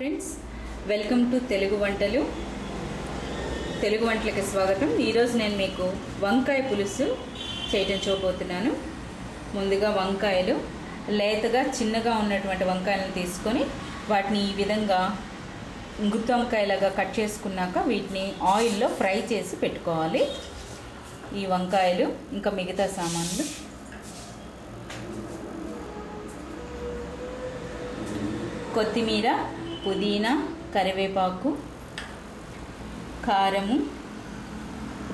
Friends welcome to Telugu వంటలు తెలుగు వంటలకి స్వాగతం. ఈరోజు నేను మీకు వంకాయ పులుసు చేయటం చూపోతున్నాను ముందుగా వంకాయలు లేతగా చిన్నగా ఉన్నటువంటి వంకాయలను తీసుకొని వాటిని ఈ విధంగా గుత్తి వంకాయలాగా కట్ చేసుకున్నాక వీటిని ఆయిల్లో ఫ్రై చేసి పెట్టుకోవాలి. ఈ వంకాయలు ఇంకా మిగతా సామాన్లు. కొత్తిమీర పుదీనా కరివేపాకు కారము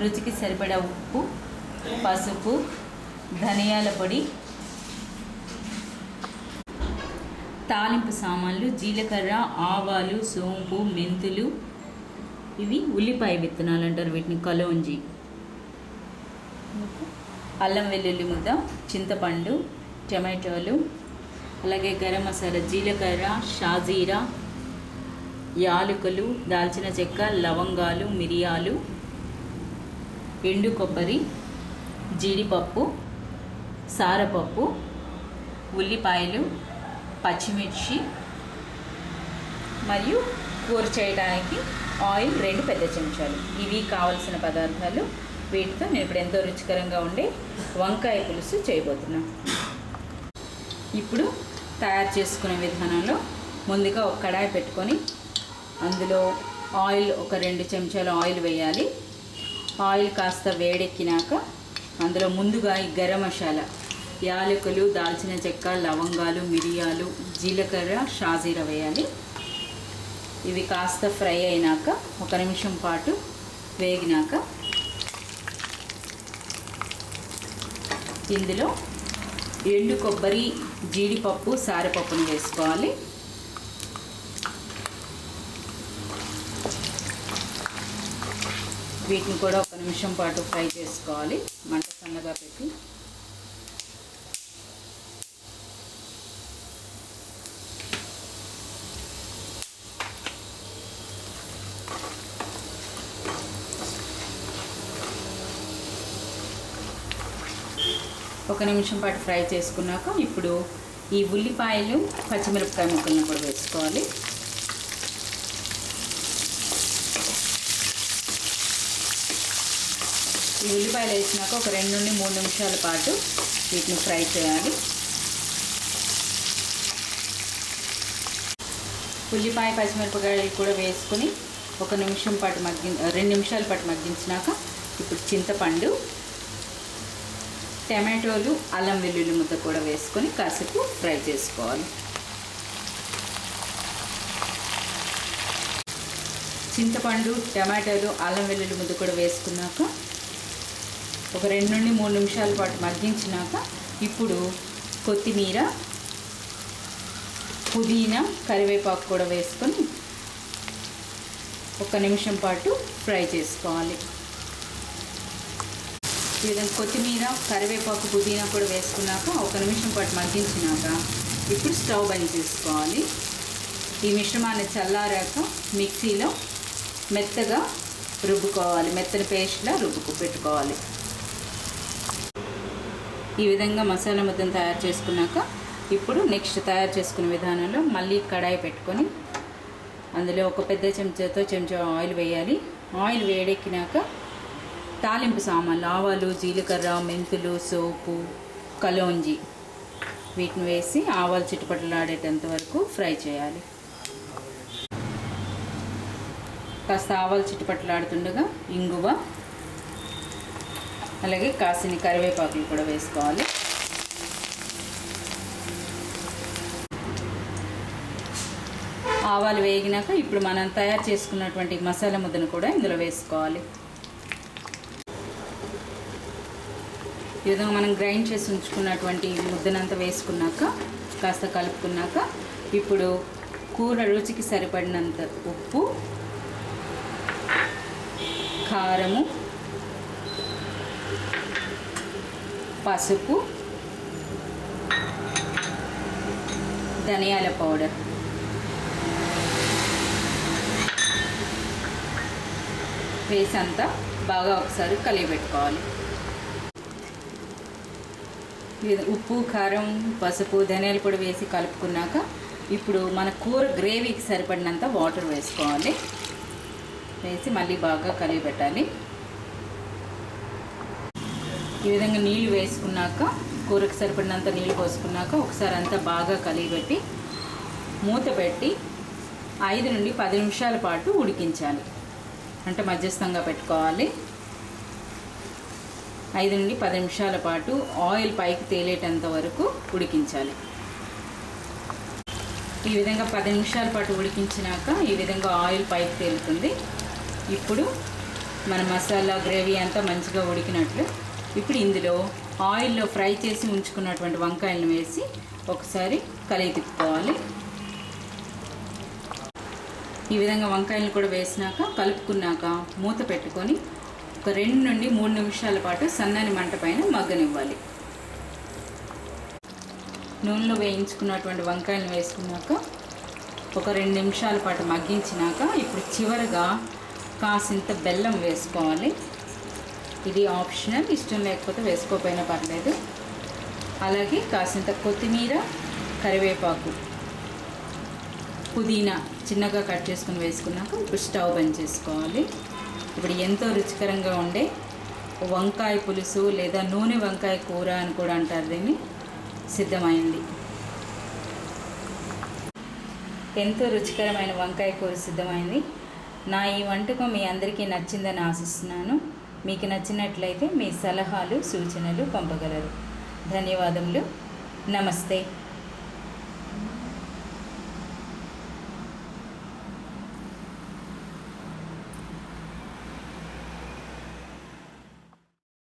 రుచికి సరిపడా ఉప్పు పసుపు ధనియాల పొడి తాలింపు సామాన్లు జీలకర్ర ఆవాలు సోంపు మెంతులు. ఇవి ఉల్లిపాయ విత్తనాలు అంటారు వీటిని కలోంజి. అల్లం వెల్లుల్లి ముద్ద చింతపండు టమాటోలు అలాగే గరం మసాలా జీలకర్ర షాజీరా యాలకులు దాల్చిన చెక్క లవంగాలు మిరియాలు ఎండు కొబ్బరి జీడిపప్పు సారపప్పు ఉల్లిపాయలు పచ్చిమిర్చి మరియు కూర చేయడానికి ఆయిల్ రెండు పెద్ద చెంచాలు. ఇవి కావలసిన పదార్థాలు వీటితో నేను ఇప్పుడు ఎంతో రుచికరంగా ఉండే వంకాయ పులుసు చేయబోతున్నాను ఇప్పుడు తయారు చేసుకునే విధానంలో ముందుగా ఒక కడాయి పెట్టుకొని అందులో ఆయిల్ ఒక రెండు చెంచాలు ఆయిల్ వేయాలి. ఆయిల్ కాస్త వేడెక్కినాక అందులో ముందుగా ఈ గరం మసాలా యాలకులు దాల్చిన చెక్క లవంగాలు మిరియాలు జీలకర్ర షాజీరా వేయాలి. ఇవి కాస్త ఫ్రై అయినాక ఒక నిమిషం పాటు వేగినాక ఇందులో ఎండు కొబ్బరి జీడిపప్పు సారపప్పును వేసుకోవాలి. వీటిని కూడా ఒక నిమిషం పాటు ఫ్రై చేసుకోవాలి. మంట సన్నగా పెట్టి. ఒక నిమిషం పాటు ఫ్రై చేసుకున్నాక ఇప్పుడు ఈ ఉల్లిపాయలు పచ్చిమిరపకాయ ముక్కలను కూడా వేసుకోవాలి. ఈ ఉల్లిపాయలు వేసినాక ఒక రెండు నుండి మూడు నిమిషాల పాటు వీటిని ఫ్రై చేయాలి. ఉల్లిపాయ పచ్చిమిరపకాయలు కూడా వేసుకొని ఒక నిమిషం పాటు మగ్గి రెండు నిమిషాల పాటు మగ్గించినాక ఇప్పుడు చింతపండు టమాటోలు అల్లం వెల్లుల్లి ముద్ద కూడా వేసుకొని కాసేపు ఫ్రై చేసుకోవాలి. చింతపండు టమాటోలు అల్లం వెల్లుల్లి ముద్ద కూడా వేసుకున్నాక ఒక రెండు నుండి మూడు నిమిషాల పాటు మగ్గించినాక ఇప్పుడు కొత్తిమీర పుదీనా కరివేపాకు కూడా వేసుకొని ఒక నిమిషం పాటు ఫ్రై చేసుకోవాలి. ఈ విధంగా కొత్తిమీర కరివేపాకు పుదీనా కూడా వేసుకున్నాక ఒక నిమిషం పాటు మగ్గించినాక ఇప్పుడు స్టవ్ బంద్ చేసుకోవాలి. ఈ మిశ్రమాన్ని చల్లారాక మిక్సీలో మెత్తగా రుబ్బుకోవాలి. మెత్తని పేస్ట్లా రుబ్బుకు పెట్టుకోవాలి. ఈ విధంగా మసాలా ముద్దను తయారు చేసుకున్నాక ఇప్పుడు నెక్స్ట్ తయారు చేసుకునే విధానంలో మళ్ళీ కడాయి పెట్టుకొని అందులో ఒక పెద్ద చెంచాతో చెంచా ఆయిల్ వేయాలి. ఆయిల్ వేడెక్కినాక తాలింపు సామాన్లు ఆవాలు జీలకర్ర మెంతులు సోపు కలోంజి వీటిని వేసి ఆవాలు చిట్టుపట్లాడేటంత వరకు ఫ్రై చేయాలి. కాస్త ఆవాలు చిట్టుపట్లాడుతుండగా ఇంగువ అలాగే కాసిన కరివేపాకులు కూడా వేసుకోవాలి. ఆవాలు వేగినాక ఇప్పుడు మనం తయారు చేసుకున్నటువంటి మసాలా ముద్దను కూడా ఇందులో వేసుకోవాలి. ఈ విధంగా మనం గ్రైండ్ చేసి ఉంచుకున్నటువంటి ముద్దనంతా వేసుకున్నాక కాస్త కలుపుకున్నాక ఇప్పుడు కూర రుచికి సరిపడినంత ఉప్పు కారము పసుపు ధనియాల పౌడర్. వేసి అంతా బాగా ఒకసారి కలియబెట్టుకోవాలి. ఉప్పు కారం పసుపు ధనియాల పొడి వేసి కలుపుకున్నాక ఇప్పుడు మన కూర గ్రేవీకి సరిపడినంత వాటర్ వేసుకోవాలి. వేసి మళ్ళీ బాగా కలిగి పెట్టాలి ఈ విధంగా నీళ్ళు వేసుకున్నాక కూరకు సరిపడినంత నీళ్ళు పోసుకున్నాక ఒకసారి అంతా బాగా కలిగిపెట్టి మూత పెట్టి ఐదు నుండి పది నిమిషాల పాటు ఉడికించాలి. అంటే మధ్యస్థంగా పెట్టుకోవాలి. ఐదు నుండి పది నిమిషాల పాటు ఆయిల్ పైకి తేలేటంత వరకు ఉడికించాలి. ఈ విధంగా పది నిమిషాల పాటు ఉడికించినాక ఈ విధంగా ఆయిల్ పైకి తేలుతుంది. ఇప్పుడు మన మసాలా గ్రేవీ అంతా మంచిగా ఉడికినట్లు ఇప్పుడు ఇందులో ఆయిల్లో ఫ్రై చేసి ఉంచుకున్నటువంటి వంకాయలను వేసి ఒకసారి కలిగి తిప్పుకోవాలి. ఈ విధంగా వంకాయలను కూడా వేసినాక కలుపుకున్నాక మూత పెట్టుకొని ఒక రెండు నుండి మూడు నిమిషాల పాటు సన్నని మంట పైన మగ్గనివ్వాలి. నూనెలో వేయించుకున్నటువంటి వంకాయలను వేసుకున్నాక ఒక రెండు నిమిషాల పాటు మగ్గించినాక ఇప్పుడు చివరగా కాసింత బెల్లం వేసుకోవాలి. ఇది ఆప్షనల్. ఇష్టం లేకపోతే వేసుకోకపోయినా పర్లేదు. అలాగే కాసింత కొత్తిమీర కరివేపాకు పుదీనా చిన్నగా కట్ చేసుకుని వేసుకున్నాక ఇప్పుడు స్టవ్ బంద్ చేసుకోవాలి. ఇప్పుడు ఎంతో రుచికరంగా ఉండే వంకాయ పులుసు లేదా నూనె వంకాయ కూర అని కూడా అంటారు దీన్ని. సిద్ధమైంది. ఎంతో రుచికరమైన వంకాయ కూర సిద్ధమైంది. నా ఈ వంటకం మీ అందరికీ నచ్చిందని ఆశిస్తున్నాను. మీకు నచ్చినట్లయితే మీ సలహాలు సూచనలు పంపగలరు. ధన్యవాదములు. నమస్తే.